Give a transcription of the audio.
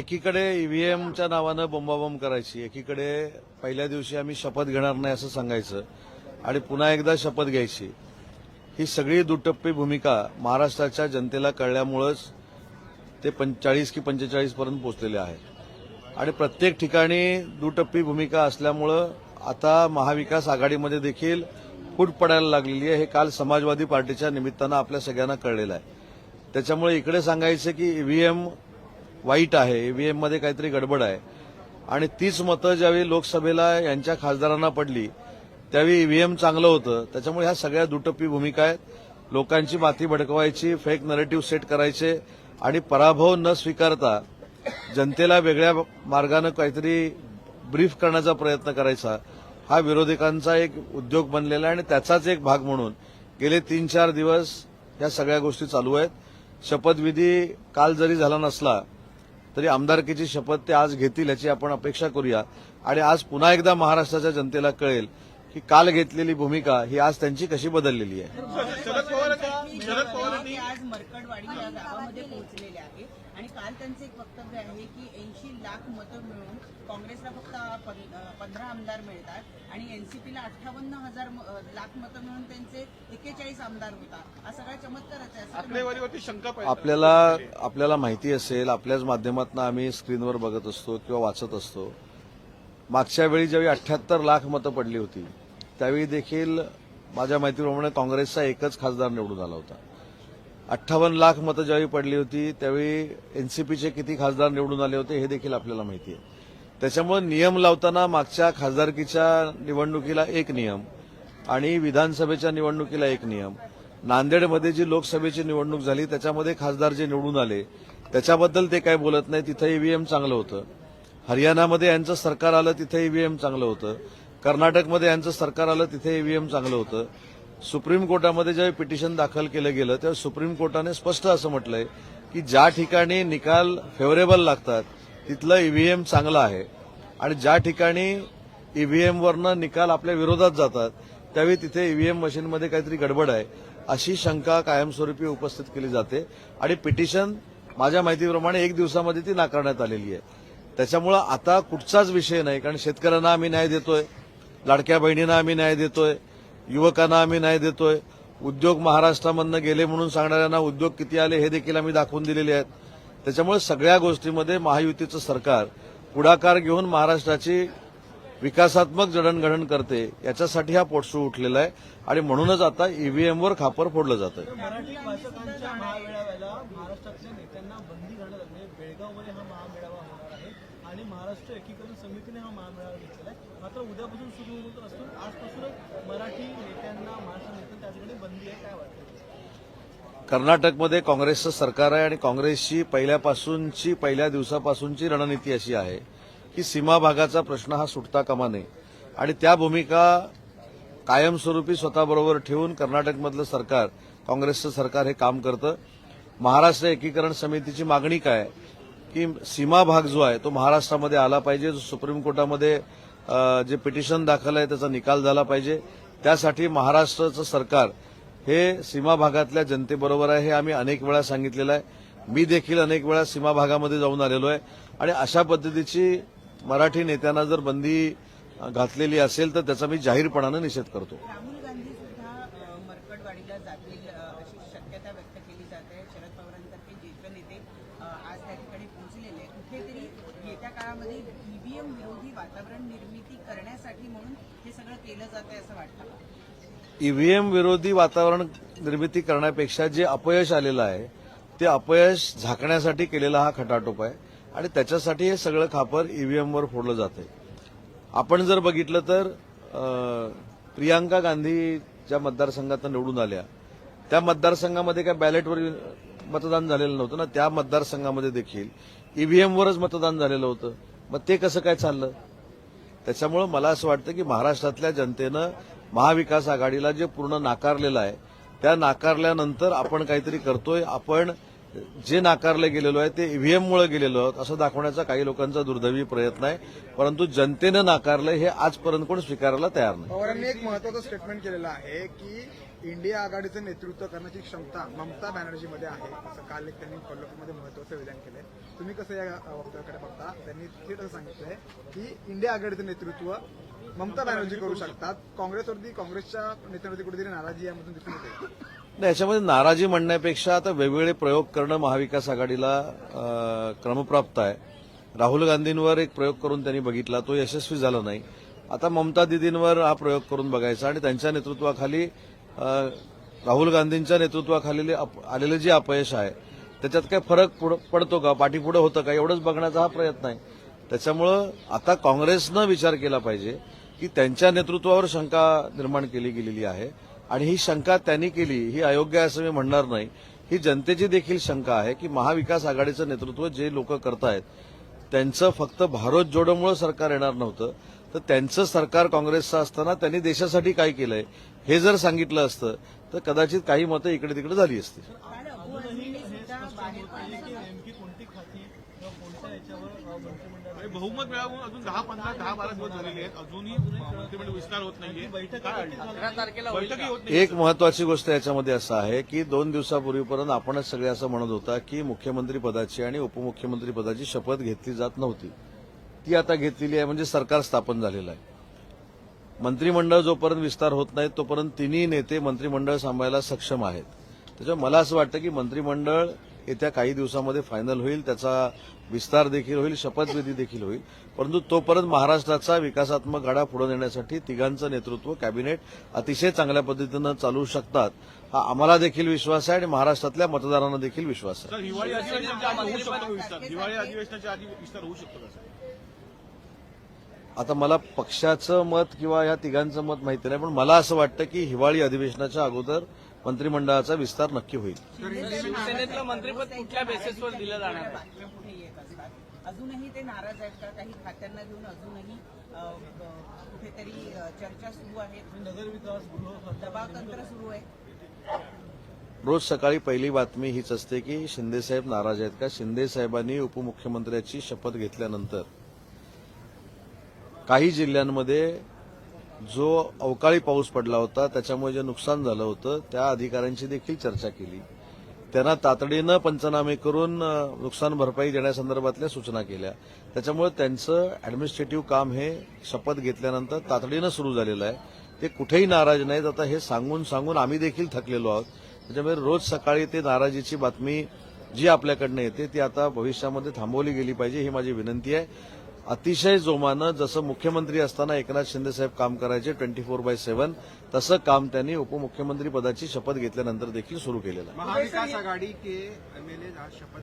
एकीकडे ईव्हीएमच्या नावानं बोंबाबोंब करायची एकीकडे पहिल्या दिवशी आम्ही शपथ घेणार नाही असं सांगायचं आणि पुन्हा एकदा शपथ घ्यायची. ही सगळी दुटप्पी भूमिका महाराष्ट्राच्या जनतेला कळल्यामुळंच ते पंचाळीस की पंचेचाळीस पर्यंत पोहोचलेले आहेत आणि प्रत्येक ठिकाणी दुटप्पी भूमिका असल्यामुळं आता महाविकास आघाडीमध्ये देखील फूट पडायला लागलेली आहे. हे काल समाजवादी पार्टीच्या निमित्तानं आपल्या सगळ्यांना कळलेलं आहे. त्याच्यामुळे इकडे सांगायचं की ईव्हीएम वाईट आहे ईव्हीएममध्ये काहीतरी गडबड आहे. आणि तीच मतं ज्यावेळी लोकसभेला यांच्या खासदारांना पडली त्यावेळी ईव्हीएम चांगलं होतं. त्याच्यामुळे ह्या सगळ्या दुटप्पी भूमिका आहेत. लोकांची माती भडकवायची फेक नरेटिव्ह सेट करायचे आणि पराभव न स्वीकारता जनतेला वेगळ्या मार्गानं काहीतरी ब्रीफ करण्याचा प्रयत्न करायचा. हा विरोधकांचा एक उद्योग बनलेला आहे आणि त्याचाच एक भाग म्हणून गेले तीन चार दिवस या सगळ्या गोष्टी चालू आहेत. शपथविधी काल जरी झाला नसला तरी आमदारकीची शपथ ते आज घेतील याची आपण अपेक्षा करूया. आणि आज पुन्हा एकदा महाराष्ट्राच्या जनतेला कळेल की काल घेतलेली भूमिका ही आज त्यांची कशी बदललेली आहे? शरद पवारांनी शरद पवारांनी ते आज मरकडवाडी या गावामध्ये पोहोचलेले आहे. आणि काल त्यांचं एक वक्तव्य आहे की ऐंशी लाख मतं मिळून काँग्रेसला फक्त पंधरा आमदार मिळतात आणि एनसीपीला अठ्ठावन्न हजार लाख मतं मिळून त्यांचे एक्केचाळीस आमदार होतात. हा सगळा चमत्कारच आहे आपल्याला आपल्याला माहिती असेल आपल्याच माध्यमातून आम्ही स्क्रीनवर बघत असतो किंवा वाचत असतो. मागच्या वेळी ज्यावेळी अठ्याहत्तर लाख मतं पडली होती त्यावेळी देखील माझ्या माहितीप्रमाणे काँग्रेसचा एकच खासदार निवडून आला होता. अठ्ठावन्न लाख मतं ज्यावेळी पडली होती त्यावेळी एनसीपीचे किती खासदार निवडून आले होते हे देखील आपल्याला माहिती आहे. त्याच्यामुळे नियम लावताना मागच्या खासदारकीच्या निवडणुकीला एक नियम आणि विधानसभेच्या निवडणुकीला एक नियम. नांदेडमध्ये जी लोकसभेची निवडणूक झाली त्याच्यामध्ये खासदार जे निवडून आले त्याच्याबद्दल ते काय बोलत नाही. तिथं ईव्हीएम चांगलं होतं. हरियाणामध्ये यांचं सरकार आलं तिथं ईव्हीएम चांगलं होतं. कर्नाटकमध्ये यांचं सरकार आलं तिथे ईव्हीएम चांगलं होतं. सुप्रीम कोर्टामध्ये जेव्हा पिटिशन दाखल केलं गेलं तेव्हा सुप्रीम कोर्टाने स्पष्ट असं म्हटलंय की ज्या ठिकाणी निकाल फेवरेबल लागतात तिथलं ईव्हीएम चांगलं आहे. आणि ज्या ठिकाणी ईव्हीएमवरनं निकाल आपल्या विरोधात जातात त्यावेळी तिथे ईव्हीएम मशीनमध्ये काहीतरी गडबड आहे अशी शंका कायमस्वरूपी उपस्थित केली जाते. आणि पिटिशन माझ्या माहितीप्रमाणे एक दिवसामध्ये ती नाकारण्यात आलेली आहे. त्याच्यामुळं आता कुठचाच विषय नाही कारण शेतकऱ्यांना आम्ही न्याय देतोय. लाडक्या बहिणींना आम्ही न्याय देतोय युवकांना आम्ही न्याय देतोय. उद्योग महाराष्ट्रामधनं गेले म्हणून सांगणाऱ्यांना उद्योग किती आले हे देखील आम्ही दाखवून दिलेले आहेत. त्याच्यामुळे सगळ्या गोष्टीमध्ये महायुतीचं सरकार पुढाकार घेऊन महाराष्ट्राची विकासात्मक जडणघडण करते याच्यासाठी हा पोटसू उठलेला आहे. आणि म्हणूनच आता ईव्हीएमवर खापर फोडलं जातं आली आहे बेळगावमध्ये हा महामेळावा होणार आहे आणि महाराष्ट्र एकीकरण समितीने हा महामेळावा घेतलेला आहे. मात्र उद्यापासून सुरू होत असून आजपासूनच मराठी नेत्यांना महाराष्ट्र नेत्यांना त्या ठिकाणी बंदी आहे काय वाटतं? कर्नाटकमध्ये काँग्रेसचं सरकार आहे आणि काँग्रेसची पहिल्यापासूनची पहिल्या दिवसापासूनची रणनीती अशी आहे. की सीमा भागाचा प्रश्न हा सुटता कामा नये. आणि त्या भूमिका कायमस्वरूपी स्वतःबरोबर ठेवून कर्नाटकमधलं सरकार काँग्रेसचं सरकार हे काम करतं. महाराष्ट्र एकीकरण समितीची मागणी काय? की सीमा भाग जो आहे तो महाराष्ट्रामध्ये आला पाहिजे. जो सुप्रीम कोर्टामध्ये जे पिटिशन दाखल आहे त्याचा निकाल झाला पाहिजे. त्यासाठी महाराष्ट्राचं सरकार हे सीमा भागातल्या जनतेबरोबर आहे हे आम्ही अनेक वेळा सांगितलेलं आहे. मी देखील अनेक वेळा सीमा भागामध्ये जाऊन आलेलो आहे. आणि अशा पद्धतीची मराठी नेत्यांना जर बंदी घातलेली असेल तर त्याचा मी जाहीरपणानं निषेध करतो राहुल गांधी सुद्धा अं, मरकडवाडीला जातील अं, अशी शक्यता व्यक्त केली जाते शरद पवारांसारखे ज्येष्ठ नेते अं, आज त्या ठिकाणी पोहोचलेले आहेत. कुठेतरी येत्या काळामध्ये ईव्हीएम विरोधी वातावरण निर्मिती करण्यासाठी म्हणून हे सगळं केलं जातंय असं वाटतं का? ईव्हीएम विरोधी वातावरण निर्मिती करण्यापेक्षा जे अपयश आलेलं आहे ते अपयश झाकण्यासाठी केलेला हा खटाटोप आहे आणि त्याच्यासाठी हे सगळं खापर ईव्हीएमवर फोडलं जातंय. आपण जर बघितलं तर प्रियांका गांधी ज्या मतदारसंघातून निवडून आल्या. त्या मतदारसंघामध्ये काय बॅलेटवर मतदान झालेलं नव्हतं ना त्या मतदारसंघामध्ये देखील ईव्हीएमवरच मतदान झालेलं होतं. मग ते कसं काय चाललं? त्याच्यामुळं मला असं वाटतं की महाराष्ट्रातल्या जनतेनं महाविकास आघाडीला जे पूर्ण नाकारलेलं आहे त्या नाकारल्यानंतर आपण काहीतरी करतोय आपण जे नाकारले गेलेलो आहे ते ईव्हीएममुळे गेलेलो आहोत असं दाखवण्याचा काही लोकांचा दुर्दैवी प्रयत्न आहे. परंतु जनतेनं नाकारलं हे आजपर्यंत कोण स्वीकारायला तयार नाही. पवारांनी एक महत्वाचं स्टेटमेंट केलेलं आहे की इंडिया आघाडीचं नेतृत्व करण्याची क्षमता ममता बॅनर्जीमध्ये आहे. असं काल एक त्यांनी कोल्हापूरमध्ये महत्वाचं विधान केलंय. तुम्ही कसं या वक्तव्याकडे बघता? त्यांनी थेट असं सांगितलंय की इंडिया आघाडीचं नेतृत्व ममता बॅनर्जी करू शकतात. काँग्रेसवरती काँग्रेसच्या नेत्यांवरती कुठेतरी नाराजी यामधून दिसून येते. नाही याच्यामध्ये नाराजी म्हणण्यापेक्षा आता वेगवेगळे प्रयोग करणं महाविकास आघाडीला क्रमप्राप्त आहे. राहुल गांधींवर एक प्रयोग करून त्यांनी बघितला तो यशस्वी झाला नाही. आता ममता दिदींवर हा प्रयोग करून बघायचा आणि त्यांच्या नेतृत्वाखाली राहुल गांधींच्या नेतृत्वाखाली अप- आलेलं जे अपयश आहे त्याच्यात काय फरक पुढं- पडतो का पाठीपुढं होतं का एवढंच बघण्याचा हा प्रयत्न आहे. त्याच्यामुळं आता काँग्रेसनं विचार केला पाहिजे की त्यांच्या नेतृत्वावर शंका निर्माण केली गेलेली आहे. आणि ही शंका त्यांनी केली ही अयोग्य आहे असं मी म्हणणार नाही. ही जनतेची देखील शंका आहे की महाविकास आघाडीचं नेतृत्व जे लोक करतायत त्यांचं फक्त भारत जोडोमुळे सरकार येणार नव्हतं. तर त्यांचं सरकार काँग्रेसचं असताना त्यांनी देशासाठी काय केलंय हे जर सांगितलं असतं तर कदाचित काही मतं इकडे तिकडे झाली असती काल अबू अजूनही आझमी हे सुद्धा स्पष्ट बाहेर होत नाहीये की नेमकी कोणती खाती किंवा कोणत्या याच्यावर बहुमत मिळावून अजून दहा पंधरा दहा बारा दिवस झालेले आहेत. अजूनही मंत्रिमंडळ विस्तार होत नाहीये. बैठक होत नाही एक महत्वाची गोष्ट याच्यामध्ये असं आहे की दोन दिवसापूर्वीपर्यंत आपणच सगळे असं म्हणत होता की मुख्यमंत्री पदाची आणि उपमुख्यमंत्री पदाची शपथ घेतली जात नव्हती. ती आता घेतलेली आहे म्हणजे सरकार स्थापन झालेलं आहे. मंत्रिमंडळ जोपर्यंत विस्तार होत नाही तोपर्यंत तिन्ही नेते मंत्रिमंडळ सांभाळायला सक्षम आहेत. त्याच्यामुळे मला असं वाटतं की मंत्रिमंडळ येत्या काही दिवसामध्ये फायनल होईल त्याचा विस्तार देखील होईल शपथविधी देखील होईल. परंतु तोपर्यंत महाराष्ट्राचा विकासात्मक गाडा पुढे नेण्यासाठी तिघांचं नेतृत्व कॅबिनेट अतिशय चांगल्या पद्धतीनं चालू शकतात हा आम्हाला देखील विश्वास आहे आणि महाराष्ट्रातल्या मतदारांना देखील विश्वास आहे. हिवाळी अधिवेशनाच्या आधी विस्तार होऊ शकतो आता मला पक्षाचं मत किंवा या तिघांचं मत माहिती नाही पण मला असं वाटतं की हिवाळी अधिवेशनाच्या अगोदर मंत्रिमंडळाचा विस्तार नक्की होईल. शिवसेनेतलं मंत्रिपद कुठल्या बेसिसवर दिलं जाणार? आहे? अजूनही ते नाराज आहेत का? काही खात्यांना घेऊन अजूनही कुठेतरी चर्चा सुरू तंत्र सुरू आहे. रोज सकाळी पहिली बातमी हीच असते की शिंदेसाहेब नाराज आहेत का? शिंदे साहेबांनी उपमुख्यमंत्र्याची शपथ घेतल्यानंतर काही जिल्ह्यांमध्ये जो अवकाळी पाऊस पडला होता त्याच्यामुळे जे नुकसान झालं होतं त्या अधिकाऱ्यांशी देखील चर्चा केली. त्यांना तातडीनं पंचनामे करून नुकसान भरपाई देण्यासंदर्भातल्या सूचना केल्या. त्याच्यामुळे त्यांचं ऍडमिनिस्ट्रेटिव्ह काम हे शपथ घेतल्यानंतर तातडीनं सुरू झालेलं आहे. ते कुठेही नाराज नाहीत. आता हे सांगून सांगून आम्ही देखील थकलेलो आहोत. त्याच्यामुळे रोज सकाळी ते नाराजीची बातमी जी आपल्याकडनं येते ती आता भविष्यामध्ये थांबवली गेली पाहिजे ही माझी विनंती आहे. अतिशय जोमानं जसं मुख्यमंत्री असताना एकनाथ शिंदे साहेब काम करायचे ट्वेंटी फोर बाय सेव्हन तसं काम त्यांनी उपमुख्यमंत्री पदाची शपथ घेतल्यानंतर देखील सुरू केलेलं शपथ